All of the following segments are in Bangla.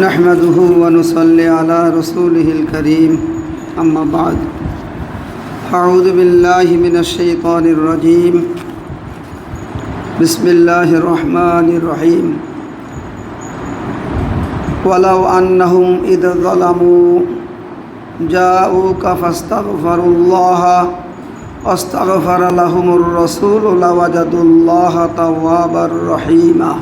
نحمده ونصلي على رسوله الكريم. أما بعد أعوذ بالله من الشيطان الرجيم. بسم الله الرحمن الرحيم. ولو أنهم إذ ظلموا جاءوك فاستغفروا الله واستغفر لهم الرسول لوجدوا الله توابا رحيما.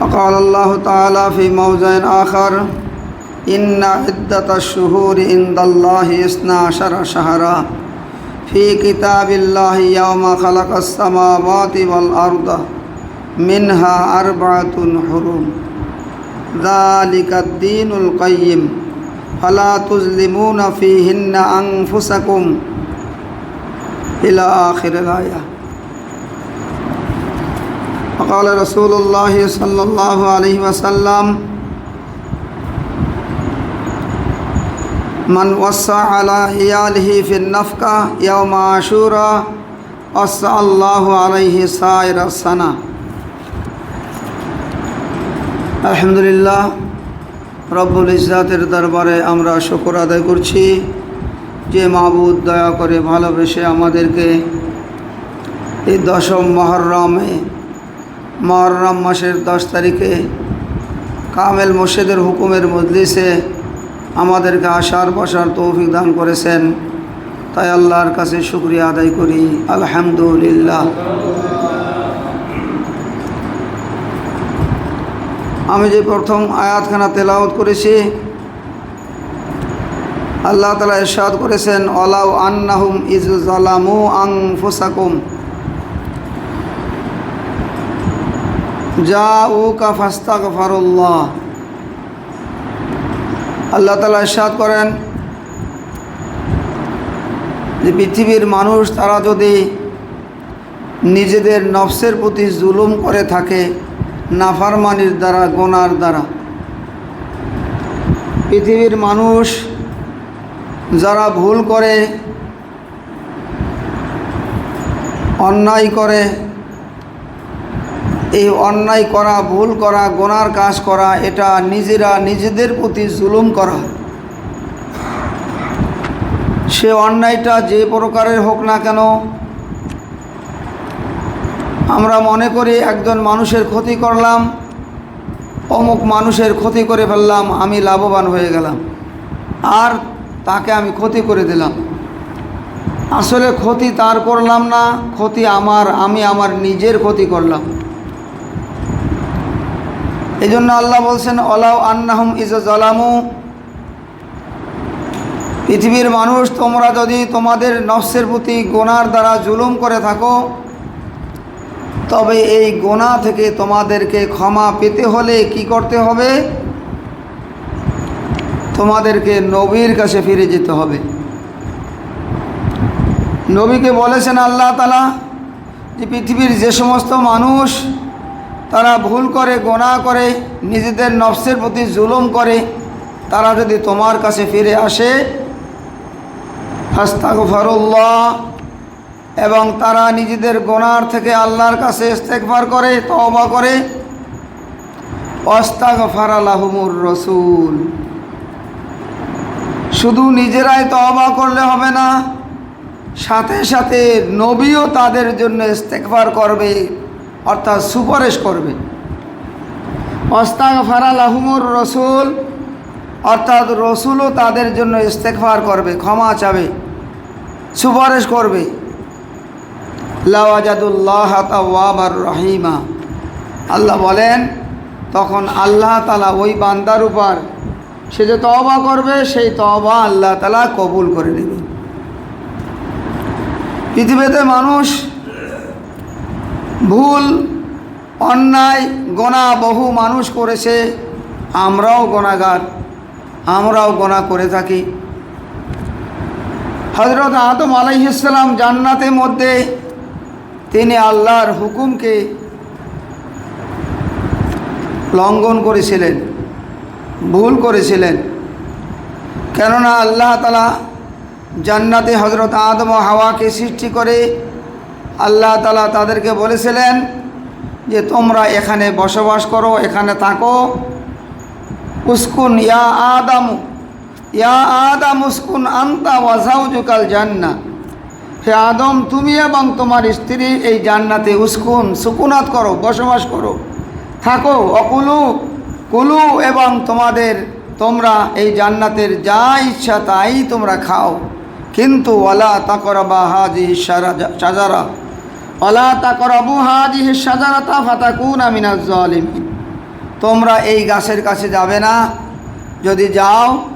وقال الله تعالى في موضع آخر إن عدة الشهور عند الله اثنا عشر شهرا. في كتاب الله يوم خلق السماوات والأرض منها أربعة حرم ذلك الدين القيم. فلا تظلمون فيهن أنفسكم إلى آخر الآية. وقال رسول الله صلى الله عليه وسلم من وسع على عياله في النفقة يوم عاشوراء وسع الله عليه سائر السنة আলহামদুলিল্লাহ রব্বুল ইজাতের দরবারে আমরা শুকর আদায় করছি যে মাহবুদ দয়া করে ভালোবেসে আমাদেরকে এই দশম মহরমে মহরম মাসের দশ তারিখে কামেল মোর্শেদের হুকুমের মজলিসে আমাদেরকে আসার বসার তৌফিক দান করেছেন। তাই আল্লাহর কাছে শুক্রিয়া আদায় করি। আলহামদুলিল্লাহ। আমি যে প্রথম আয়াতখানা তেলাওত করেছি, আল্লাহ তালা ইরশাদ করেছেন অলাউ আন্নাহুম ইজু জালামু আং ফুসাকুম যা উ কা ফাস্তাক ফারুল্লাহ আল্লাহ তালা ইরশাদ করেন যে পৃথিবীর মানুষ তারা যদি নিজেদের নফসের প্রতি জুলুম করে থাকে, নাফারমানির দ্বারা, গোনার দ্বারা। পৃথিবীর মানুষ যারা ভুল করে, অন্যায় করে এই অন্যায় করা, ভুল করা, গোনার কাজ করা, এটা নিজেরা নিজেদের প্রতি জুলুম করা। সে অন্যায়টা যে প্রকারের হোক না কেন, আমরা মনে করি একজন মানুষের ক্ষতি করলাম, অমুক মানুষের ক্ষতি করে ফেললাম, আমি লাভবান হয়ে গেলাম, আর তাকে আমি ক্ষতি করে দিলাম। আসলে ক্ষতি তার করলাম না, ক্ষতি আমার, আমি আমার নিজের ক্ষতি করলাম। এই জন্য আল্লাহ বলছেন অলাউ আন্নাহম ইজ জলামু পৃথিবীর মানুষ, তোমরা যদি তোমাদের নফসের প্রতি গোনার দ্বারা জুলুম করে থাকো, তবে এই গোনা থেকে তোমাদেরকে ক্ষমা পেতে হলে কি করতে হবে? তোমাদেরকে নবীর কাছে ফিরে যেতে হবে। নবীকে বলেছেন আল্লাহ তালা যে পৃথিবীর যে সমস্ত মানুষ তারা ভুল করে, গোনা করে, নিজেদের নফসের প্রতি জুলুম করে, তারা যদি তোমার কাছে ফিরে আসে হাস্তাক ফরুল্লাহ এবং তারা নিজেদের গোনার থেকে আল্লাহর কাছে ইস্তেকবার করে তবা করে অস্তাক ফারালাহমুর রসুল। শুধু নিজেরাই তবা করলে হবে না, সাথে সাথে নবীও তাদের জন্য ইস্তেকবার করবে। অর্থাৎ সুপারিশ করবে। অস্তাক ফারালাহমুর রসুল, অর্থাৎ রসুলও তাদের জন্য ইস্তেকবার করবে, ক্ষমা চাবে, সুপারিশ করবে। লাওয়াজাদুল্লাহ তাওয়াবার রহিমা। আল্লাহ বলেন, তখন আল্লাহ তালা ওই বান্দার উপর সে যে তবা করবে, সেই তবা আল্লাহ তালা কবুল করে নেবে। পৃথিবীতে মানুষ ভুল, অন্যায়, গোনা বহু মানুষ করেছে, আমরাও গোনাগার, আমরাও গোনা করে থাকি। হজরত আদম আলাইসালাম জান্নাতের মধ্যে তিনি আল্লাহর হুকুমকে লঙ্ঘন করেছিলেন, ভুল করেছিলেন। কেননা আল্লাহ তালা জান্নাতে হজরত আদম হাওয়াকে সৃষ্টি করে আল্লাহ তালা তাদেরকে বলেছিলেন যে তোমরা এখানে বসবাস করো, এখানে থাকো। উস্কুন, ইয়া আদাম ইয়া আদাম উস্কুন আন্তা ওয়াজাউজুকাল জান্না হে আদম, তুমি এবং তোমার স্ত্রী এই জান্নাতে উস্কুন, সুকুনাত করো, বসবাস করো। থাকো, অকুলু, কুলু এবং তোমাদের, তোমরা এই জান্নাতের যা ইচ্ছা তাই তোমরা খাও। কিন্তু ওয়ালা তাকরাবা হাজি সাজারা। জালিমিন তোমরা এই গাছের কাছে যাবে না। যদি যাও,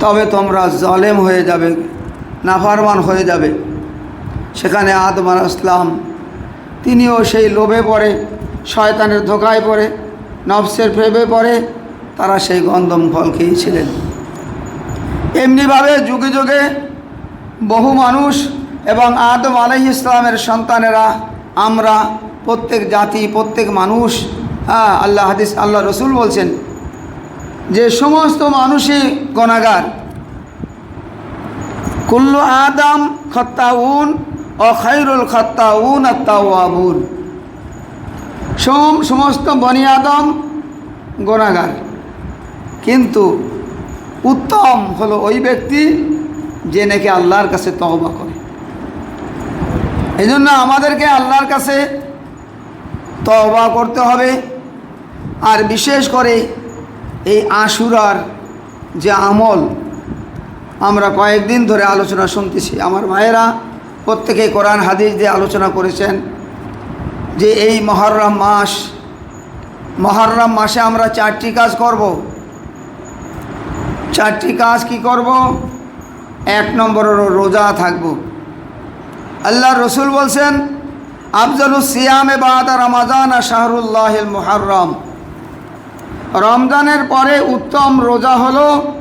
তবে তোমরা জলেম হয়ে যাবে, নাফারমান হয়ে যাবে। সেখানে আদম আল ইসলাম তিনিও সেই লোভে পড়ে, শয়তানের ধোকায় পড়ে, নফসের ফেবে পড়ে, তারা সেই গন্ধম ফল খেয়েছিলেন। এমনিভাবে যুগে যুগে বহু মানুষ এবং আদম আলহ ইসলামের সন্তানেরা, আমরা প্রত্যেক জাতি, প্রত্যেক মানুষ হ্যাঁ আল্লাহ হাদিস, আল্লাহ রসুল বলছেন যে সমস্ত মানুষই গণাগার কুল্লু আদম খত্তাউন ও খৈরুল খত্তাউন আত্মাউন সোম, সমস্ত বনি আদম গোনাগার। কিন্তু উত্তম হলো ওই ব্যক্তি যে নাকি আল্লাহর কাছে তহবা করে। এই জন্য আমাদেরকে আল্লাহর কাছে তহবা করতে হবে। আর বিশেষ করে এই আশুরার যে আমল, আমরা কয়েকদিন ধরে আলোচনা শুনতেছি। আমার ভাইয়েরা প্রত্যেকে কোরআন, হাদিস দিয়ে আলোচনা করেছেন যে এই মহরম মাস, মহরম মাসে আমরা চারটি কাজ করব। চারটি কাজ কি করব? এক নম্বর রোজা থাকব। আল্লাহ রসুল বলছেন আফজলুস সিয়াম বাদা রমাজান আর শাহরুল্লাহিল মুহাররম। রমজানের পরে উত্তম রোজা হলো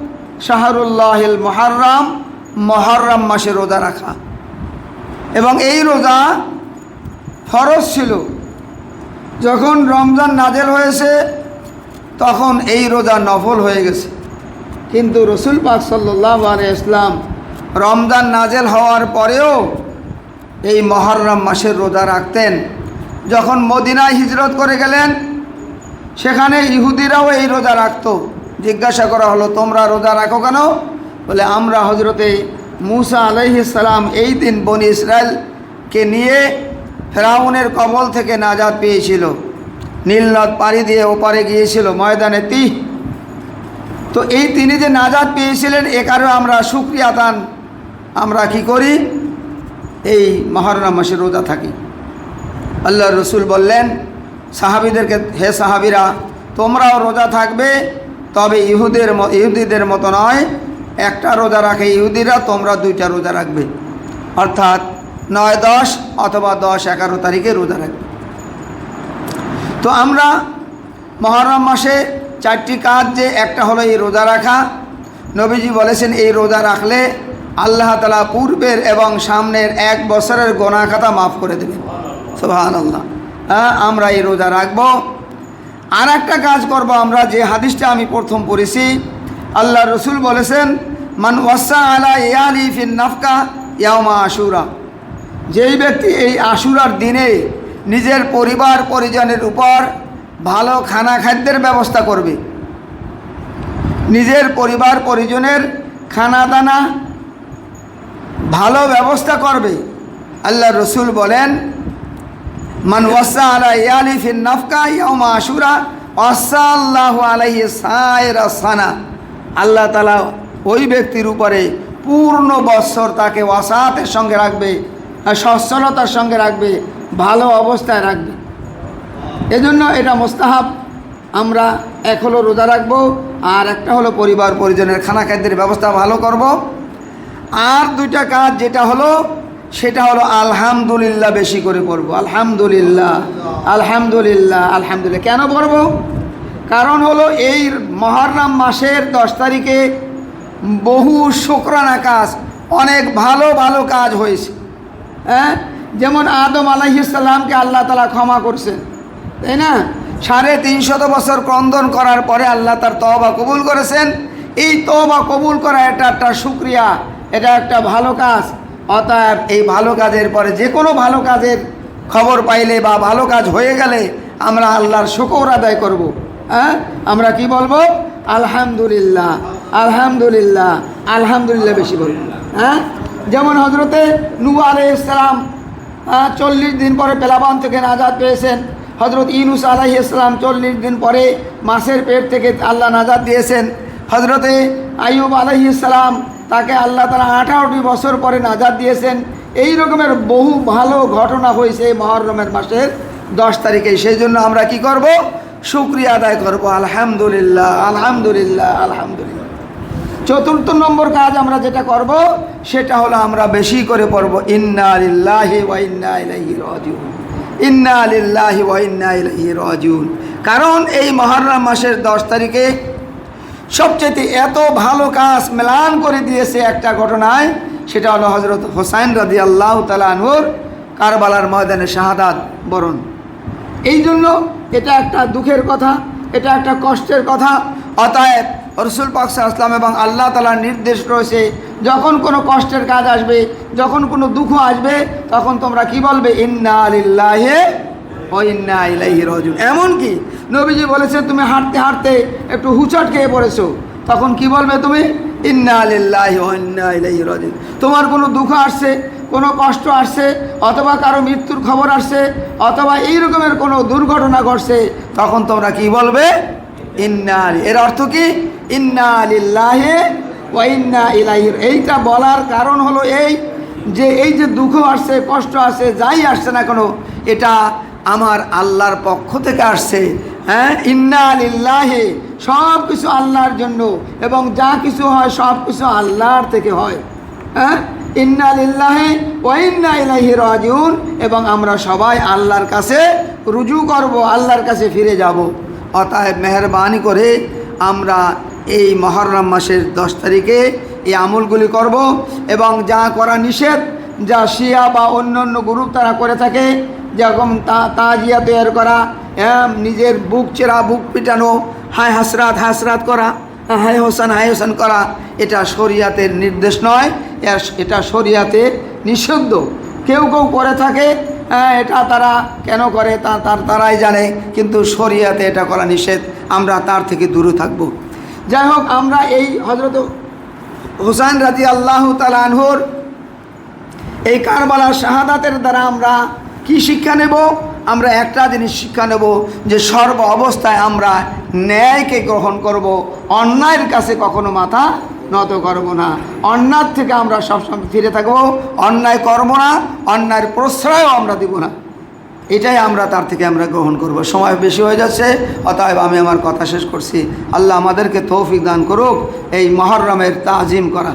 শাহরুল্লাহিল মহারম মহরম মাসে রোজা রাখা। এবং এই রোজা ফরজ ছিল। যখন রমজান নাজেল হয়েছে, তখন এই রোজা নফল হয়ে গেছে। কিন্তু রসুল পাক সাল্লাহ আলিয়া ইসলাম রমজান নাজেল হওয়ার পরেও এই মহরম মাসের রোজা রাখতেন। যখন মদিনায় হিজরত করে গেলেন, সেখানে ইহুদিরাও এই রোজা রাখত। জিজ্ঞাসা করা হলো, তোমরা রোজা রাখো কেন? বলে, আমরা হজরতে মুসা আলাইহিসালাম এই দিন বনি ইসরায়েলকে নিয়ে ফেরাউনের কবল থেকে নাজাদ পেয়েছিল। নীলনদ পাড়ি দিয়ে ওপারে গিয়েছিল ময়দানে তি তো এই তিনি যে নাজাদ পেয়েছিলেন, এ কারণে আমরা সুক্রিয়া দান আমরা কি করি? এই মহরম মাসে রোজা থাকি। আল্লাহ রসুল বললেন, সাহাবিদেরকে, হে সাহাবিরা, তোমরাও রোজা থাকবে, তবে ইহুদের ইহুদিদের মতো নয়, একটা রোজা রাখে ইহুদিরা, তোমরা দুইটা রোজা রাখবে। অর্থাৎ নয় দশ অথবা দশ এগারো তারিখে রোজা রাখবে। তো আমরা মহরম মাসে চারটি কাজ যে, একটা হলো এই রোজা রাখা। নবীজি বলেছেন, এই রোজা রাখলে আল্লাহ তালা পূর্বের এবং সামনের এক বছরের গোনা খাতা মাফ করে দেবেন। সোহান আল্লাহ হ্যাঁ আমরা এই রোজা রাখব। আর একটা কাজ করব আমরা, যে হাদিসটা আমি প্রথম পড়েছি। আল্লাহ রসুল বলেছেন, মান ওয়াসা আলা ইয়ালি ফিন নাফকা ইয়ামা আশুরা। যেই ব্যক্তি এই আশুরার দিনে নিজের পরিবার, পরিজনের উপর ভালো খানা খাদ্যের ব্যবস্থা করবে। নিজের পরিবার, পরিজনের খানা দানা ভালো ব্যবস্থা করবে। আল্লাহ রসুল বলেন, মান ওয়াসা আলা ইয়ালি ফিন নাফকা ইয়ামা আশুরা আল্লাহ আলাইহি সায়রা সানা। আল্লাহ তালা ওই ব্যক্তির উপরে পূর্ণ বৎসর তাকে ওয়াসাতের সঙ্গে রাখবে আর সচ্ছলতার সঙ্গে রাখবে, ভালো অবস্থায় রাখবে। এজন্য এটা মোস্তাহাব। আমরা এক হলো রোজা রাখব, আর একটা হলো পরিবার পরিজনের খানা খাদ্যের ব্যবস্থা ভালো করব। আর দুইটা কাজ যেটা হলো, সেটা হলো আলহামদুলিল্লাহ বেশি করে পড়ব। আলহামদুলিল্লাহ আলহামদুলিল্লাহ আলহামদুলিল্লাহ। কেন পড়ব? কারণ হলো এই মহরম মাসের দশ তারিখে বহু শুক্রানা কাজ, অনেক ভালো ভালো কাজ হয়েছে। হ্যাঁ? যেমন আদম আলাইসাল্লামকে আল্লাহ তালা ক্ষমা করছেন, তাই না? সাড়ে তিনশত বছর ক্রন্দন করার পরে আল্লাহ তার তহবা কবুল করেছেন। এই তহবা কবুল করা এটা একটা সুক্রিয়া এটা একটা ভালো কাজ। অতএব এই ভালো কাজের পরে যে কোনো ভালো কাজের খবর পাইলে বা ভালো কাজ হয়ে গেলে আমরা আল্লাহর শুকর আদায় করব। হ্যাঁ? আমরা কি বলব? আলহামদুলিল্লাহ আলহামদুলিল্লাহ আলহামদুলিল্লাহ বেশি বলব। হ্যাঁ? যেমন হজরতে নু আলাই ইসলাম হ্যাঁ চল্লিশ দিন পরে পেলাবান থেকে নাজাদ পেয়েছেন। হজরত ইনুস আলাহি ইসলাম চল্লিশ দিন পরে মাসের পেট থেকে আল্লাহ নাজাদ দিয়েছেন। হজরতে আইয়ুব আলাহি ইসলাম তাকে আল্লাহ তারা আঠারোটি বছর পরে নাজাদ দিয়েছেন। এই রকমের বহু ভালো ঘটনা হয়েছে এই মহরমের মাসের দশ তারিখে। সেই জন্য আমরা কি করব? শুক্রিয়া আদায় করব। আলহামদুলিল্লাহ আলহামদুলিল্লাহ আলহামদুলিল্লাহ। চতুর্থ নম্বর কাজ আমরা যেটা করব, সেটা হলো আমরা বেশি করে পড়ব, ইন্না আলিল্লাহি ওয়া ইন্না ইন্না আলিল্লাহি ওয়া ইন্না কারণ এই মহররম মাসের দশ তারিখে সবচেয়ে এত ভালো কাজ মেলান করে দিয়েছে একটা ঘটনায়, সেটা হলো হজরত হোসাইন রাদি আল্লাহ তালানহুর কারবালার ময়দানে শাহাদাত বরণ। এই জন্য এটা একটা দুঃখের কথা, এটা একটা কষ্টের কথা। অতএব রসুল পাক আসলাম এবং আল্লাহ তালার নির্দেশ রয়েছে, যখন কোনো কষ্টের কাজ আসবে, যখন কোনো দুঃখ আসবে, তখন তোমরা কি বলবে? ইন্না আলিল্লাহে ও ইন্না ইলাইহি রাজিউন। এমনকি নবীজি বলেছে তুমি হাঁটতে হাঁটতে একটু হুচট খেয়ে পড়েছো। তখন কি বলবে তুমি? ইন্না আলিল্লাহি তোমার কোনো দুঃখ আসছে, কোনো কষ্ট আসছে, অথবা কারও মৃত্যুর খবর আসছে, অথবা এই রকমের কোনো দুর্ঘটনা ঘটছে, তখন তোমরা কি বলবে? ইন্না এর অর্থ কি? ইন্না আলিল্লাহে ওয়া ইন্না ইলাইহি এইটা বলার কারণ হলো এই যে এই যে দুঃখ আসছে, কষ্ট আসছে, যাই আসছে না কোনো, এটা আমার আল্লাহর পক্ষ থেকে আসছে। হ্যাঁ? ইন্না আলিল্লাহে সব কিছু আল্লাহর জন্য এবং যা কিছু হয় সব কিছু আল্লাহর থেকে হয়। হ্যাঁ? ইন্না লিল্লাহি ওয়া ইন্না ইলাইহি রাজিউন, এবং আমরা সবাই আল্লাহর কাছে রুজু করব, আল্লাহর কাছে ফিরে যাব। অতএব মেহরবানি করে আমরা এই মহরম মাসের দশ তারিখে এই আমলগুলি করব এবং যা করা নিষেধ, যা শিয়া বা অন্য অন্য গ্রুপ তারা করে থাকে, যেরকম তা তাজিয়া তৈরি করা নিজের বুক চেরা বুক পিটানো হায় হাসরাত হাসরাত করা হায় হোসেন হায় হোসেন করা এটা শরিয়াতের নির্দেশ নয় এটা শরিয়াতের নিষিদ্ধ। কেউ কেউ করে থাকে হ্যাঁ, এটা তারা কেন করে তা তার তারাই জানে কিন্তু শরিয়াতে এটা করা নিষেধ আমরা তার থেকে দূরে থাকব। যাই হোক আমরা এই হজরত হোসেন রাজি আল্লাহ তালানহর এই কারবালার শাহাদাতের দ্বারা আমরা কি শিক্ষা নেব? আমরা একটা জিনিস শিক্ষা নেব, যে সর্ব অবস্থায় আমরা ন্যায়কে গ্রহণ করব, অন্যায়ের কাছে কখনো মাথা নত করব না। অন্যায় থেকে আমরা সবসময় ফিরে থাকব, অন্যায় করব না, অন্যায়ের প্রশ্রয়ও আমরা দিব না। এটাই আমরা তার থেকে আমরা গ্রহণ করব। সময় বেশি হয়ে যাচ্ছে, অতএব আমি আমার কথা শেষ করছি। আল্লাহ আমাদেরকে তৌফিক দান করুক, এই মহরমের তাজিম করা।